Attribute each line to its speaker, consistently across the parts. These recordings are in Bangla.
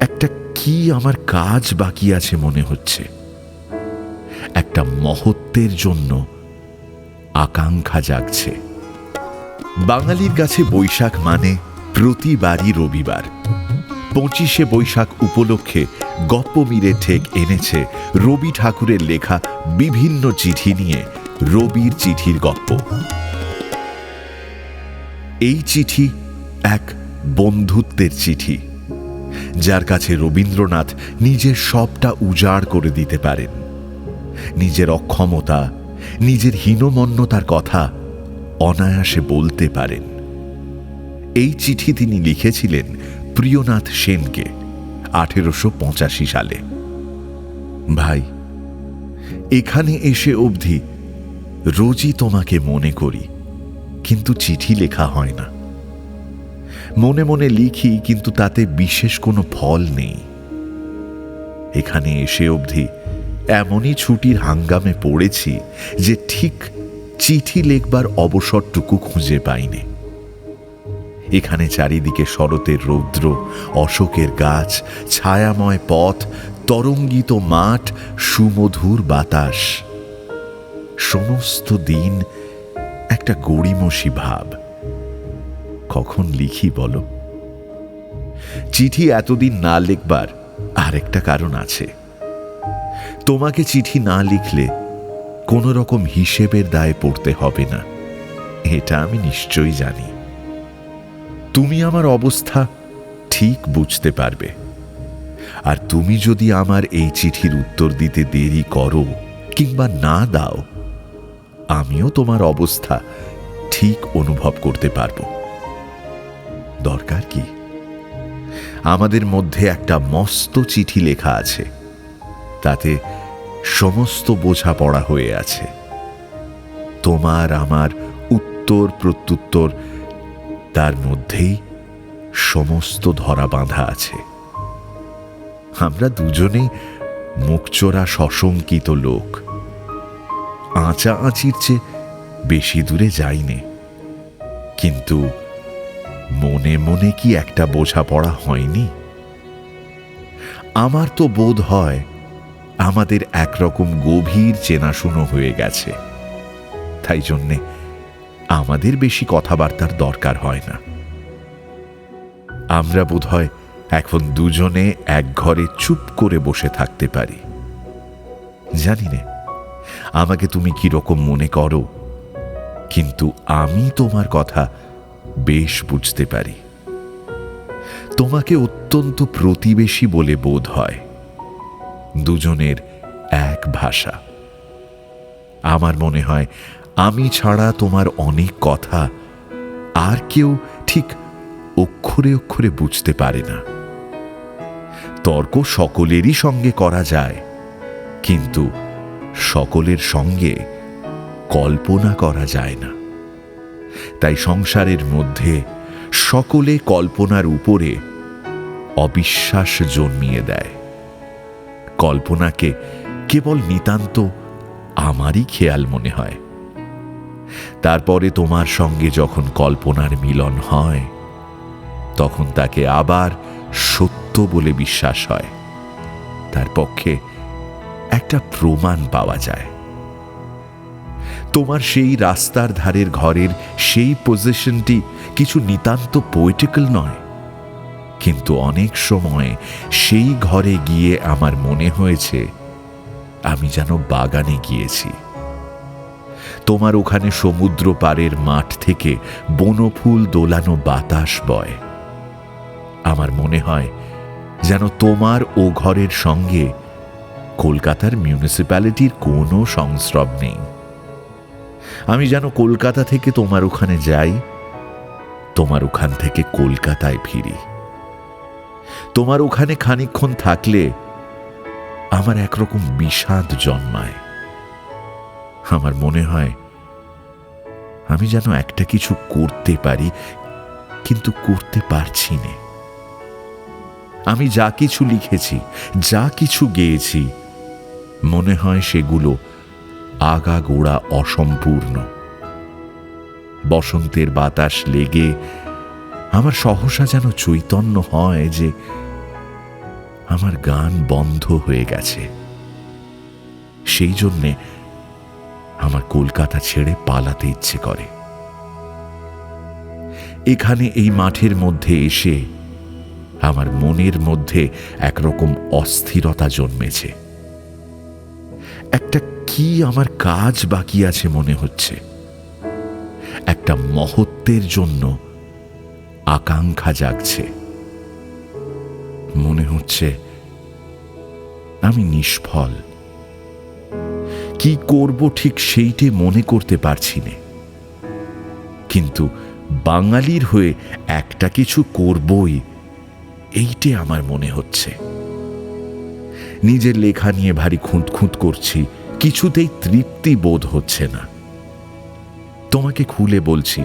Speaker 1: একটা কি আমার কাজ বাকি আছে মনে হচ্ছে। একটা মহত্বের জন্য আকাঙ্ক্ষা জাগছে। বাঙালির কাছে বৈশাখ মানে প্রতিবারই রবিবার। পঁচিশে বৈশাখ উপলক্ষে গপ্পমিরে ঠেক এনেছে রবি ঠাকুরের লেখা বিভিন্ন চিঠি নিয়ে রবির চিঠির গপ্প। এই চিঠি এক বন্ধুত্বের চিঠি। যার কাছে রবীন্দ্রনাথ নিজের সবটা উজাড় করে দিতে পারেন। নিজের অক্ষমতা, নিজের হীনমন্যতার কথা অনায়াসে বলতে পারেন। এই চিঠি তিনি লিখেছিলেন প্রিয়নাথ সেনকে আঠেরোশো পঁচাশি সালে। ভাই, এখানে এসে অবধি রোজই তোমাকে মনে করি, কিন্তু চিঠি লেখা হয় না। মনে মনে লিখি, কিন্তু তাতে বিশেষ কোনো ফল নেই। এখানে এসে অবধি এমনই ছুটির হাঙ্গামে পড়েছি যে ঠিক চিঠি লেখবার অবসরটুকু খুঁজে পাইনি। এখানে চারিদিকে শরতের রৌদ্র, অশোকের গাছ, ছায়াময় পথ, তরঙ্গিত মাঠ, সুমধুর বাতাস। সমস্ত দিন একটা গড়িমসি ভাব। কখন লিখি বলো? চিঠি এতদিন না লিখবার আরেকটা কারণ আছে। তোমাকে চিঠি না লিখলে কোনো রকম হিসেবের দায়ে পড়তে হবে না, এটা আমি নিশ্চয়ই জানি। তুমি আমার অবস্থা ঠিক বুঝতে পারবে। আর তুমি যদি আমার এই চিঠির উত্তর দিতে দেরি করো কিংবা না দাও, আমিও তোমার অবস্থা ঠিক অনুভব করতে পারব। দরকার কি? আমাদের মধ্যে একটা মস্ত চিঠি লেখা আছে। তাতে সমস্ত বোঝাপড়া হয়ে আছে। তোমার, আমার উত্তর, প্রত্যুত্তর, তার মধ্যেই সমস্ত ধরা বাঁধা আছে। আমরা দুজনেই মুখচোরা সশঙ্কিত লোক। আঁচা আঁচির চেয়ে বেশি দূরে যাইনি। কিন্তু মনে মনে কি একটা বোঝাপড়া হয়নি? আমার তো বোধ হয় আমাদের একরকম গভীর চেনাশুনো হয়ে গেছে। তাই জন্যে আমাদের বেশি কথাবার্তার দরকার হয় না। আমরা বোধহয় এখন দুজনে এক ঘরে চুপ করে বসে থাকতে পারি। জানি না, আমাকে তুমি কীরকম মনে করো, কিন্তু আমি তোমার কথা বেশ বুঝতে পারি। তোমাকে অত্যন্ত প্রতিবেশী বলে বোধ হয়। দুজনের এক ভাষা। আমার মনে হয় আমি ছাড়া তোমার অনেক কথা আর কেউ ঠিক অক্ষরে অক্ষরে বুঝতে পারে না। তর্ক সকলেরই সঙ্গে করা যায়, কিন্তু সকলের সঙ্গে কল্পনা করা যায় না। তাই সংসারের মধ্যে সকলে কল্পনার উপরে অবিশ্বাস জন্মিয়ে দেয়। কল্পনাকে কেবল নিতান্ত আমারই খেয়াল মনে হয়। তারপরে তোমার সঙ্গে যখন কল্পনার মিলন হয়, তখন তাকে আবার সত্য বলে বিশ্বাস হয়। তার পক্ষে একটা প্রমাণ পাওয়া যায়। তোমার সেই রাস্তার ধারের ঘরের সেই পজিশনটি কিছু নিতান্ত পোয়েটিক্যাল নয়। কিন্তু অনেক সময় সেই ঘরে গিয়ে আমার মনে হয়েছে, আমি যেন বাগানে গিয়েছি। তোমার ওখানে সমুদ্র পাড়ের মাঠ থেকে বনফুল দোলানো বাতাস বয়। আমার মনে হয় যেন তোমার ও ঘরের সঙ্গে কলকাতার মিউনিসিপ্যালিটির কোনো সংস্রব নেই। আমি যেন কলকাতা থেকে তোমার ওখানে যাই, তোমার ওখান থেকে কলকাতায় ফিরি। তোমার ওখানে খানিক্ষণ থাকলে আমার একরকম বিষাদ জন্মায়। আমার মনে হয় আমি যেন একটা কিছু করতে পারি, কিন্তু করতে পারছি না। আমি যা কিছু লিখেছি, যা কিছু গেয়েছি, মনে হয় সেগুলো আগাগোড়া অসম্পূর্ণ। বসন্তের বাতাস লেগে আমার সহসা যেন চৈতন্য হয় যে আমার গান বন্ধ হয়ে গেছে। সেই জন্যে আমার কলকাতা ছেড়ে পালাতে ইচ্ছে করে। এখানে এই মাঠের মধ্যে এসে আমার মনের মধ্যে একরকম অস্থিরতা জন্মেছে। একটা কি আমার কাজ বাকি আছে মনে হচ্ছে? একটা মহত্বের জন্য আকাঙ্ক্ষা জাগছে। মনে হচ্ছে আমি নিষ্ফল। কি করব ঠিক সেইটে মনে করতে পারছি না। কিন্তু বাঙালির হয়ে একটা কিছু করবই, এইটে আমার মনে হচ্ছে। নিজের লেখা নিয়ে ভারী খুঁত খুঁত করছি কিছুতেই তৃপ্তি বোধ হচ্ছে না। তোমাকে খুলে বলছি,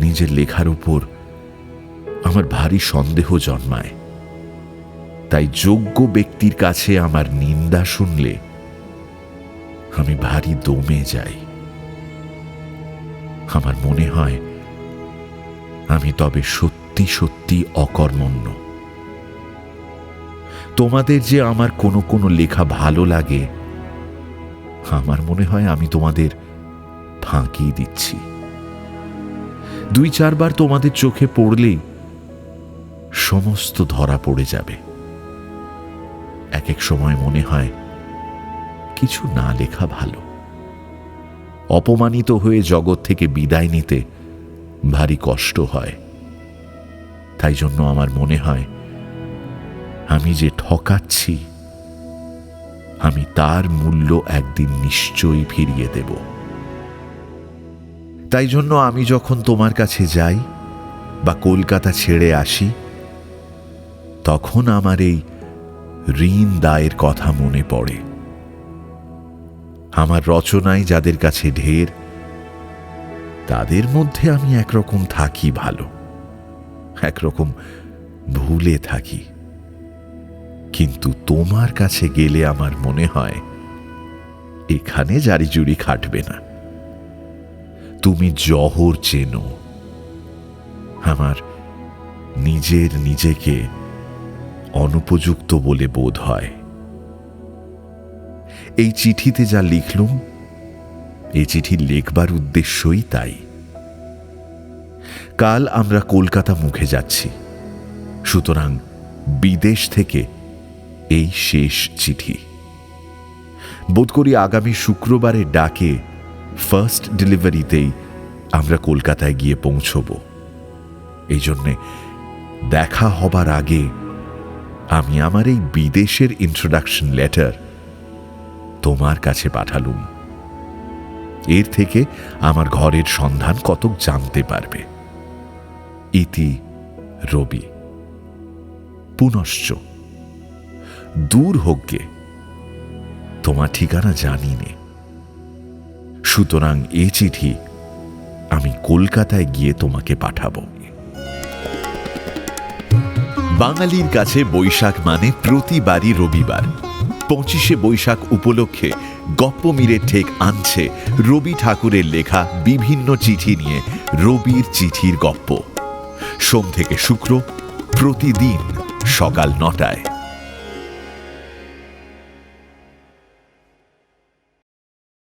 Speaker 1: নিজের লেখার উপর আমার ভারী সন্দেহ জন্মায়। তাই যোগ্য ব্যক্তির কাছে আমার নিন্দা শুনলে আমি ভারী দমে যাই। আমার মনে হয় আমি তবে সত্যি সত্যি অকর্মণ্য। তোমাদের যে আমার কোনো কোনো লেখা ভালো লাগে আমার মনে হয় আমি তোমাদের ফাঁকি দিচ্ছি। দুই চারবার তোমাদের চোখে পড়লেই সমস্ত ধরা পড়ে যাবে। এক এক সময় মনে হয় কিছু না লেখা ভালো। অপমানিত হয়ে জগৎ থেকে বিদায় নিতে ভারী কষ্ট হয়। তাই জন্য আমার মনে হয় আমি যে ঠকাচ্ছি আমি তার মূল্য একদিন নিশ্চয়ই ফিরিয়ে দেব। তাই জন্য আমি যখন তোমার কাছে যাই বা কলকাতা ছেড়ে আসি, তখন আমার এই ঋণ দায়ের কথা মনে পড়ে। আমার রচনায় যাদের কাছে ঢের, তাদের মধ্যে আমি একরকম থাকি ভালো, একরকম ভুলে থাকি। কিন্তু তোমার কাছে গেলে আমার মনে হয়, এখানে জারি জুড়ি খাটবে না। তুমি জহর চেনো। আমার নিজের নিজেকে অনুপযুক্ত বলে বোধ হয়। এই চিঠিতে যা লিখলুম এই চিঠি লেখবার উদ্দেশ্যই তাই। কাল আমরা কলকাতা মুখে যাচ্ছি। সুতরাং বিদেশ থেকে এই শেষ চিঠি। বোধ করি আগামী শুক্রবারের ডাকে ফার্স্ট ডেলিভারিতেই আমরা কলকাতায় গিয়ে পৌঁছব। এই জন্যে দেখা হবার আগে আমি আমার এই বিদেশের ইন্ট্রোডাকশন লেটার তোমার কাছে পাঠালুম। এর থেকে আমার ঘরের সন্ধান কতক জানতে পারবে। ইতি রবি। পুনশ্চ দূর হোক গে তোমার ঠিকানা জানি নে সুতরাং এ চিঠি আমি কলকাতায় গিয়ে তোমাকে পাঠাবো। বাঙালির কাছে বৈশাখ মানে প্রতিবারই রবিবার। পঁচিশে বৈশাখ উপলক্ষে গপ্পমীরের ঠেক আনছে রবি ঠাকুরের লেখা বিভিন্ন চিঠি নিয়ে রবির চিঠির গপ্প। সোম থেকে শুক্র প্রতিদিন সকাল নটায়।